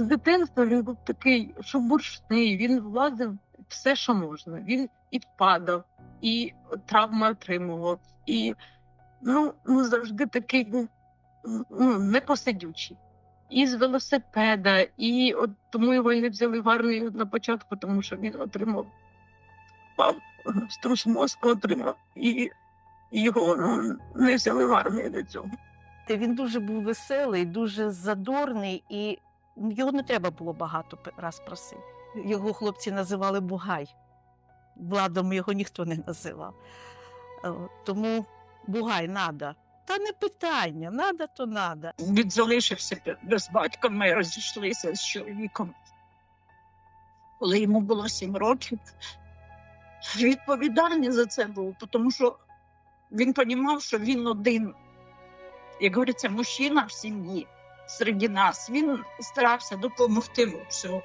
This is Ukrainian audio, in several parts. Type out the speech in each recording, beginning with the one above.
З дитинства він був такий шубуршний, він влазив все, що можна. Він і падав, і травми отримував, і ну, ну завжди такий був ну, непосидючий. І з велосипеда, і от тому його і не взяли в армію на початку, тому що він отримав струс мозку отримав, і його ну, не взяли в армію до цього. Він дуже був веселий, дуже задорний, і його не треба було багато раз просити. Його хлопці називали Бугай. Владом його ніхто не називав. Е, Тому Бугай надо. Та не питання, надо, то надо. Він залишився без батька. Ми розійшлися з чоловіком, коли йому було сім років. Відповідальний за це був, тому що він розумів, що він один, як говориться, мужчина в сім'ї серед нас. Він старався допомогти в всьому.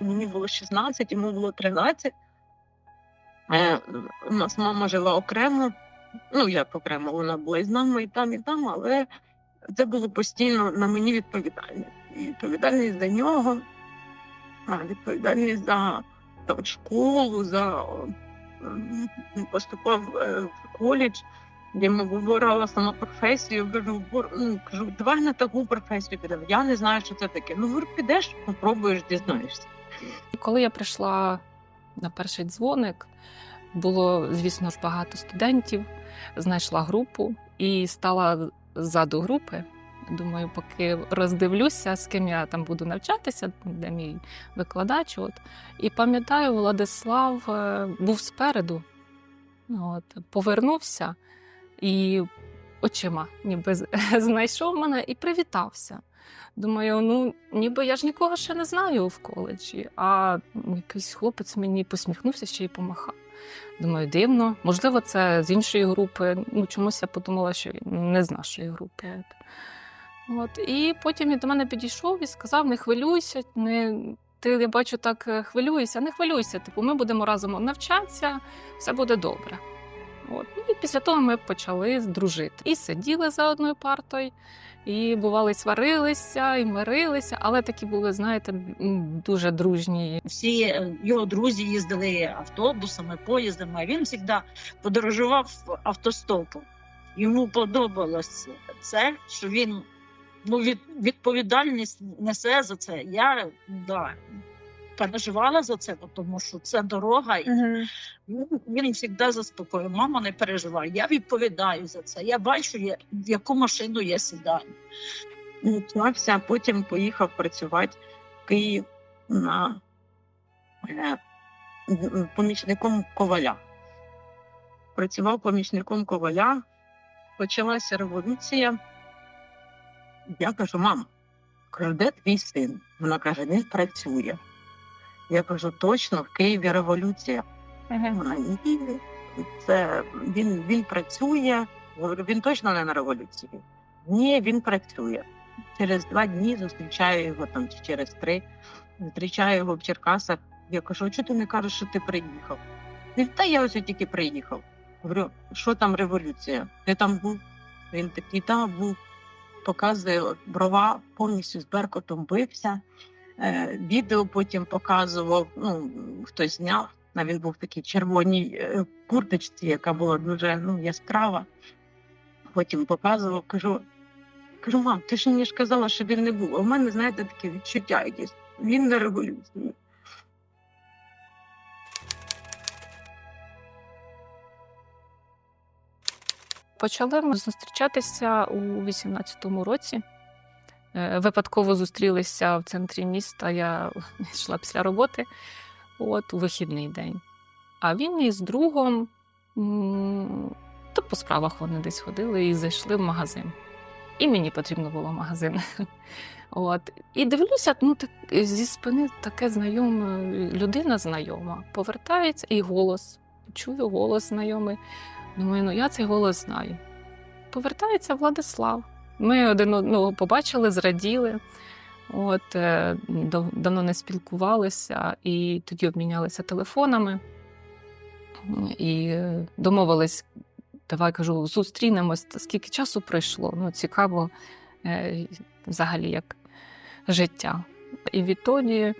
Мені було 16, йому було 13. Е, у нас мама жила окремо. Ну, як окремо, вона була і з нами, і там, і там, але це було постійно на мені відповідальність. Відповідальність за нього, відповідальність за там, школу, за поступав е, в коледж, де йому вибирала сама професію. Кажу, ну, кажу, давай на таку професію підемо. Я не знаю, що це таке. Ну, підеш, попробуєш, дізнаєшся. Коли я прийшла на перший дзвоник, було, звісно ж, багато студентів, знайшла групу і стала ззаду групи. Думаю, поки роздивлюся, з ким я там буду навчатися, де мій викладач. От. І пам'ятаю, Владислав е, був спереду, Ну, от, повернувся і очима ніби знайшов мене і привітався. Думаю, ну ніби я ж нікого ще не знаю в коледжі, а якийсь хлопець мені посміхнувся ще й помахав. Думаю, дивно. Можливо, це з іншої групи. Ну, чомусь я подумала, що він не з нашої групи. От. І потім він до мене підійшов і сказав: не хвилюйся, не... ти я бачу, так е, хвилюєшся, не хвилюйся. Типу, ми будемо разом навчатися, все буде добре. От. Ну, і після того ми почали дружити. І сиділи за одною партою, і бували, сварилися, і мирилися, але такі були, знаєте, дуже дружні. Всі е, його друзі їздили автобусами, поїздами. а Він завжди подорожував автостопом. Йому подобалось це, що він ну, від, відповідальність несе за це. Я да, переживала за це, тому що це дорога, і Ну, Він завжди заспокоює. Мама, не переживай, я відповідаю за це. Я бачу, я- в яку машину я сідаю. Навчався, а потім поїхав працювати в Київ на е, помічником коваля. Працював помічником коваля, почалася революція. Я кажу, мам, кажу, де твій син? Вона каже, він працює. Я кажу, точно, в Києві революція. Вона ні, це він, він працює. Говорю, він точно не на революції. Ні, він працює. Через два дні зустрічаю його там чи через три. Зустрічаю його в Черкасах. Я кажу, а чого ти не кажеш, що ти приїхав? Він, та я ось тільки приїхав. Говорю, що там революція? Ти там був? Він такий, та був. Показує брова повністю з Беркутом бився. Е, відео потім показував, ну, хтось зняв. А він був в такій червоній е, курточці, яка була дуже ну, яскрава. Потім показував, кажу, кажу, мам, ти ж мені ж казала, що він не був. А в мене, знаєте, таке відчуття якесь. Він на революції. Почали ми зустрічатися у 18-му році. Е, Випадково зустрілися в центрі міста. Я йшла після роботи, от у вихідний день. А він із другом, то по справах вони десь ходили і зайшли в магазин. І мені потрібно було магазин. От. І дивлюся, ну так зі спини таке знайоме, людина знайома. Повертається і голос. Чую голос знайомий. Думаю, ну я цей голос знаю. Повертається Владислав. Ми один одного побачили, зраділи. От, е, дав- давно не спілкувалися, і тоді обмінялися телефонами і домовились давай кажу, зустрінемось. Скільки часу пройшло? Ну, цікаво, е, взагалі, як життя. І відтоді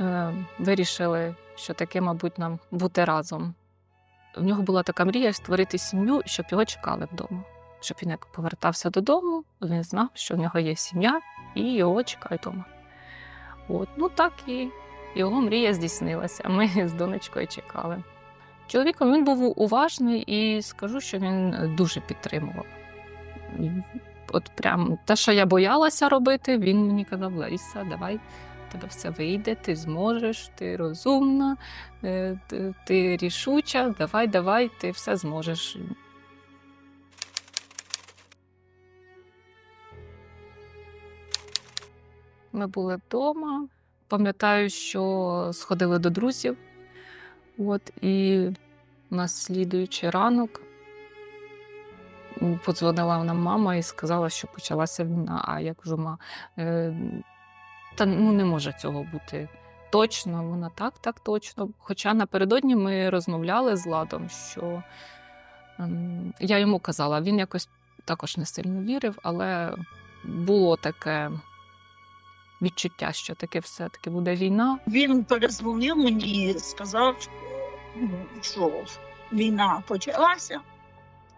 е, вирішили, що таке, мабуть, нам бути разом. В нього була така мрія створити сім'ю, щоб його чекали вдома. Щоб він як повертався додому, він знав, що в нього є сім'я, і його чекають вдома. От, ну так і його мрія здійснилася. Ми з донечкою чекали. Чоловіком він був уважний і скажу, що він дуже підтримував. От прям те, що я боялася робити, він мені казав: Лариса, давай, тебе все вийде, ти зможеш, ти розумна, е, ти, рішуча, давай, давай, ти все зможеш. Ми були вдома. Пам'ятаю, що сходили до друзів. От, і на слідуючий ранок подзвонила нам мама і сказала, що почалася війна. А я кажу, ма, е, та ну не може цього бути точно. Вона так, так точно. Хоча напередодні ми розмовляли з Ладом, що ем, я йому казала, він якось також не сильно вірив, але було таке відчуття, що таке все-таки буде війна. Він перезвонив мені і сказав, що війна почалася,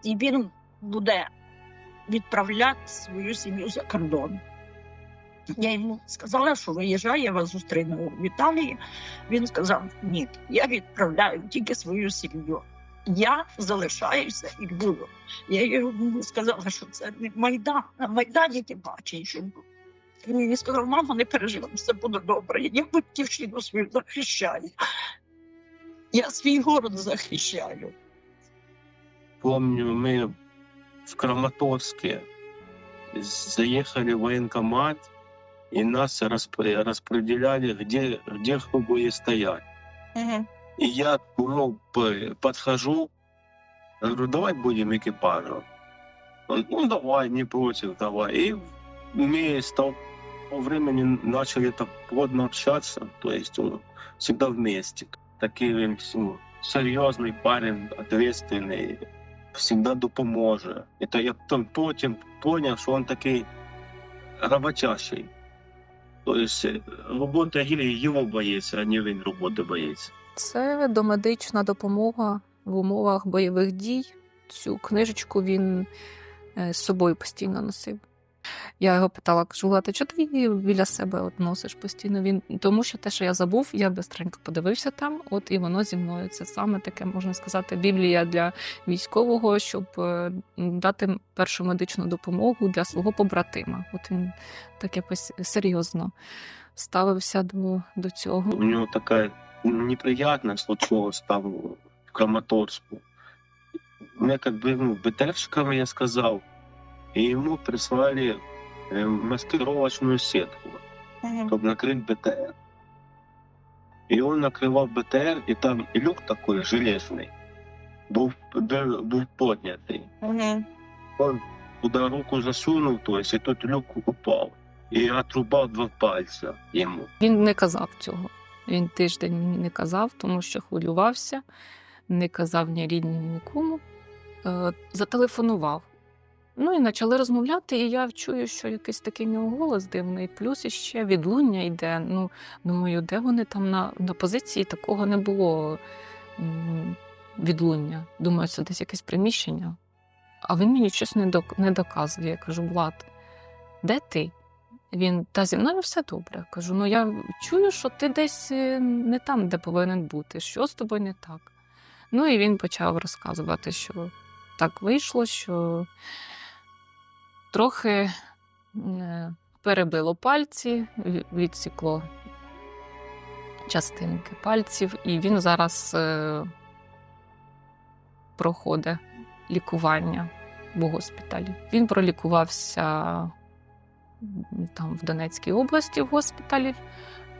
і він буде відправляти свою сім'ю за кордон. Я йому сказала, що виїжджаю, я вас зустріну в Італії. Він сказав: ні, я відправляю тільки свою сім'ю. Я залишаюся і буду. Я йому сказала, що це не Майдан, на Майдані ти бачиш. Він сказав, мамо, не переживай, все буде добре. Я батьківщину свою захищаю. Я свій город захищаю. Помню, мы в Краматорске заехали в военкомат, и нас распre- распределяли, где, где кто будет стоять. И я ну, п- подхожу, говорю, давай будем экипажем. Он, ну, давай, не против, давай. И мы с того времени начали так плотно общаться, то есть он всегда вместе. Такий він ну, серйозний парень, ответственний, всегда допоможе. І то я потім- потім поняв, що він такий Роботящий. есть робота його боїться, а не він роботи боїться. Це домедична допомога в умовах бойових дій. Цю книжечку він е, з собою постійно носив. Я його питала, кажу, а чого ти її біля себе от носиш постійно? Він тому, що те, що я забув, я бистренько подивився там, от і воно зі мною. Це саме таке, можна сказати, біблія для військового, щоб е, дати першу медичну допомогу для свого побратима. От він так якось серйозно ставився до, до цього. У нього така неприятна случилось там в Краматорску. Мне как бы ну, БТРщикам я сказал, и ему прислали маскировочную сетку, чтобы накрыть БТР. И он накрывал БТР, и там люк такой железный был, был, был поднятый. Он туда руку засунул, то есть, и тот люк упал. И отрубал два пальца ему. Він не казав цього. Він тиждень мені не казав, тому що хвилювався, не казав ні рідні, ні нікому. Е, зателефонував. Ну і почали розмовляти, і я чую, що якийсь такий нього голос дивний, плюс іще відлуння йде. Ну, думаю, де вони там на, на позиції такого не було відлуння. Думаю, це десь якесь приміщення. А він мені щось не, док, не доказує. Я кажу, Влад, де ти? Він та зі мною все добре. Кажу: ну я чую, що ти десь е, не там, де повинен бути. Що з тобою не так? Ну і він почав розказувати, що так вийшло, що трохи е, перебило пальці, відсікло частинки пальців, і він зараз е, проходить лікування в госпіталі. Він пролікувався там в Донецькій області в госпіталі.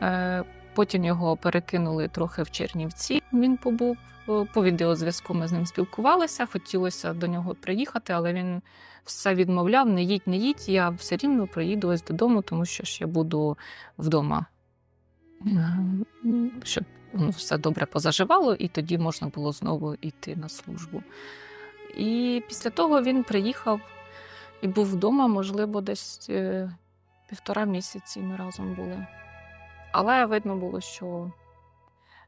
Е, Потім його перекинули трохи в Чернівці. Він побув по відеозв'язку. Ми з ним спілкувалися. Хотілося до нього приїхати, але він все відмовляв: не їдь, не їдь. Я все рівно приїду ось додому, тому що ж я буду вдома, Е, щоб воно все добре позаживало, і тоді можна було знову йти на службу. І після того він приїхав і був вдома, можливо, десь е, півтора місяці ми разом були. Але видно було, що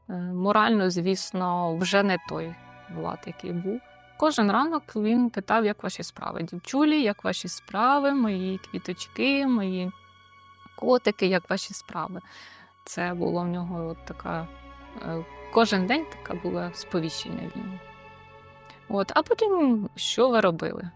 морально, звісно, вже не той Влад, який був. Кожен ранок він питав, як ваші справи. Дівчулі, як ваші справи, мої квіточки, мої котики, як ваші справи. Це було в нього от така. е, Кожен день таке було сповіщення в нього. От, а потім, що ви робили?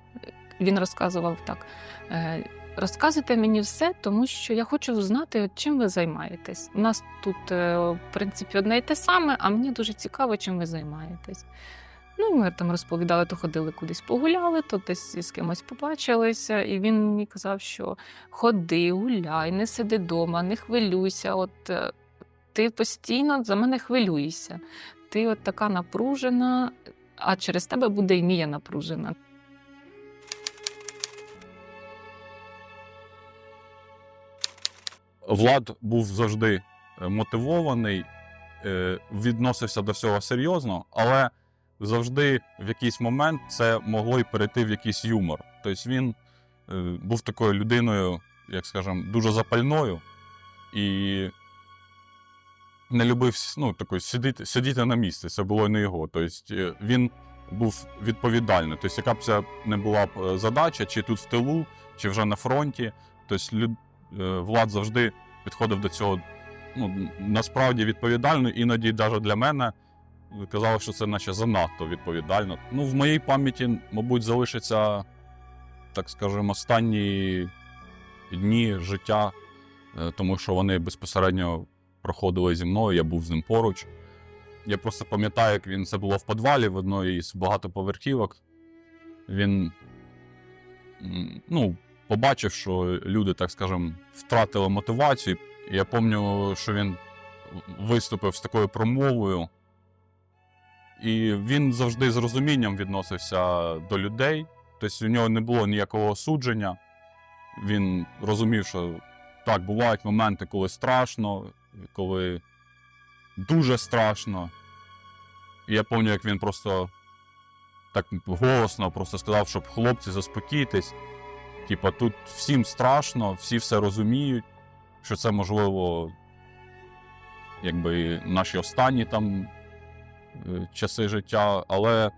Він розказував так: е, розказуйте мені все, тому що я хочу знати, чим ви займаєтесь. У нас тут, е, в принципі, одне й те саме, а мені дуже цікаво, чим ви займаєтесь. Ну, ми там розповідали, то ходили кудись погуляли, то десь з кимось побачилися. І він мені казав, що ходи, гуляй, не сиди вдома, не хвилюйся. От е, ти постійно за мене хвилюєшся. Ти от така напружена, а через тебе буде і Мія напружена. Влад був завжди е, мотивований, е, відносився до всього серйозно, але завжди в якийсь момент це могло й перейти в якийсь юмор. Тобто він е, був такою людиною, як скажемо, дуже запальною і не любив ну, такою, сидіти, сидіти на місці. Це було не його. Тобто він був відповідальний. Тобто, яка б це не була задача, чи тут в тилу, чи вже на фронті. Тобто, Влад завжди підходив до цього ну, насправді відповідально, іноді навіть для мене казали, що це наче занадто відповідально. Ну, в моїй пам'яті, мабуть, залишиться, так скажемо, останні дні життя, е, тому що вони безпосередньо проходили зі мною, я був з ним поруч. Я просто пам'ятаю, як він це було в підвалі в одної з багатоповерхівок. Він ну, побачив, що люди, так скажемо, втратили мотивацію. Я пам'ятаю, що він виступив з такою промовою. І він завжди з розумінням відносився до людей. Тобто у нього не було ніякого осудження. Він розумів, що так, бувають моменти, коли страшно, коли дуже страшно. І я пам'ятаю, як він просто так голосно просто сказав, щоб хлопці заспокійтесь. Типа, тут всім страшно, всі все розуміють, що це можливо, якби наші останні там е, часи життя, але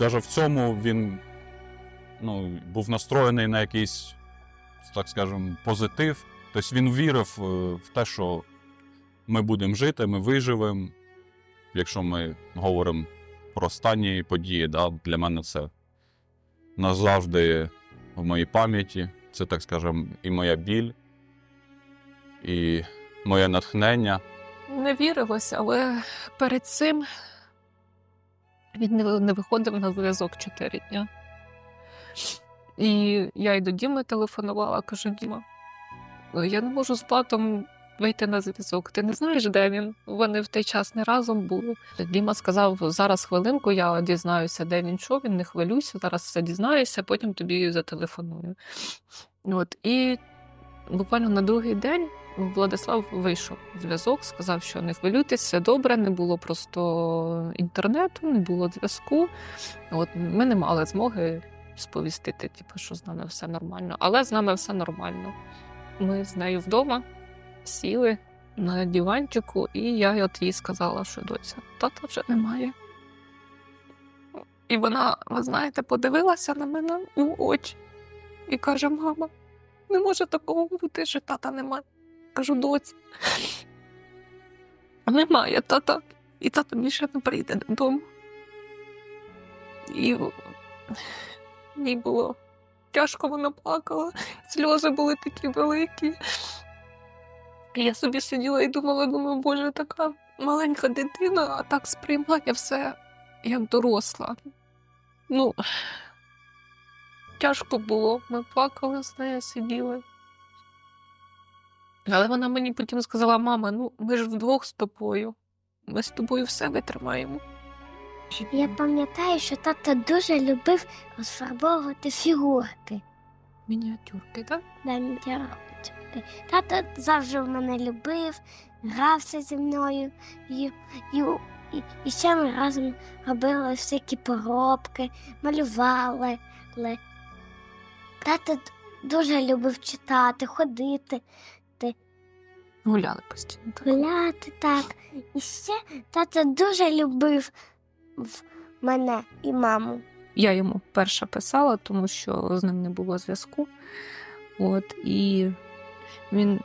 навіть в цьому він ну, був настроєний на якийсь, так скажемо, позитив. Тобто він вірив е, в те, що ми будемо жити, ми виживемо. Якщо ми говоримо про останні події, да, для мене це назавжди в моїй пам'яті. Це, так скажемо, і моя біль, і моє натхнення. Не вірилось, але перед цим він не, виходив на зв'язок чотири дня. І я й до Діми телефонувала, кажу: Діма, я не можу з батом вийти на зв'язок. Ти не знаєш, де він? Вони в той час не разом були. Діма сказав: зараз хвилинку, я дізнаюся, де він що, він не хвилюйся, зараз все дізнаюся, потім тобі зателефоную. От, і буквально на другий день Владислав вийшов зв'язок, сказав, що не хвилюйтесь, все добре, не було просто інтернету, не було зв'язку. От ми не мали змоги сповістити, типу, що з нами все нормально. Але з нами все нормально. Ми з нею вдома сіли на диванчику, і я от їй сказала, що доця, тата вже немає. І вона, ви знаєте, подивилася на мене у очі і каже: мама, не може такого бути, що тата немає. Кажу, доці. Немає тата. І тато більше не прийде додому. І їй було тяжко, вона плакала, сльози були такі великі. Я собі сиділа і думала, думаю, боже, така маленька дитина, а так сприймає все як доросла. Ну, тяжко було. Ми плакали з нею, сиділи. Але вона мені потім сказала: мама, ну ми ж вдвох з тобою. Ми з тобою все витримаємо. Я пам'ятаю, що тато дуже любив розфарбовувати фігурки. Мініатюрки, так? на мініатюрки. Тато завжди мене любив, грався зі мною. І, і і, і ще ми разом робили всякі поробки, малювали. Тато дуже любив читати, ходити, Гуляли постійно. так. гуляти так. І ще тато дуже любив мене і маму. Я йому перша писала, тому що з ним не було зв'язку. От, і він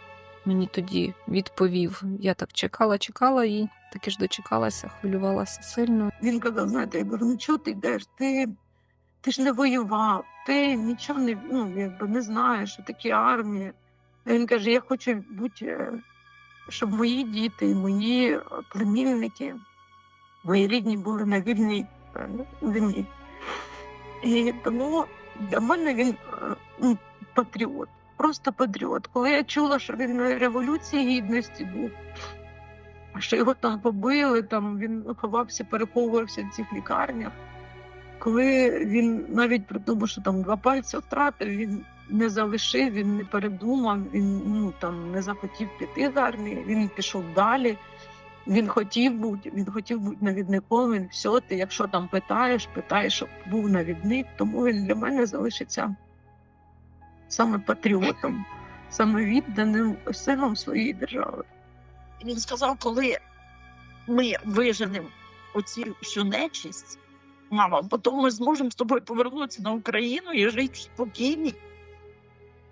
мені тоді відповів: я так чекала, чекала і таки ж дочекалася, хвилювалася сильно. Він казав, знаєте, я кажу, ну чого ти йдеш? Ти, ти ж не воював, ти нічого не, ну, якби не знаєш, що таке армія. Він каже, я хочу бути, е, щоб мої діти, мої племінники, мої рідні були на вільній е, землі. І тому для мене він ну, патріот, просто патріот. Коли я чула, що він на революції гідності був, що його там побили, там він ховався, переховувався в цих лікарнях. Коли він навіть при тому, що там два пальці втратив, він не залишив, він не передумав, він ну там не захотів піти з армії, він пішов далі. Він хотів бути, він хотів бути навідником. Він все, ти, якщо там питаєш, питаєш, щоб був навідник, тому він для мене залишиться саме патріотом, саме відданим сином своєї держави. Він сказав, коли ми виженемо оці всю нечисть, мама, потім ми зможемо з тобою повернутися на Україну і жити в спокійній,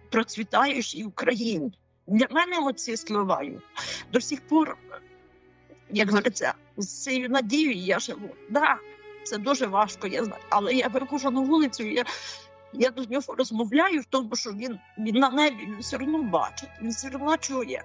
процвітаючій Україні. Для мене оці слова до сих пор, як говориться, з цією надією я живу. Да, це дуже важко, я знаю. Але я виходжу на вулицю, я, я до нього розмовляю в тому, що він, він на небі, він все одно бачить, він все одно чує.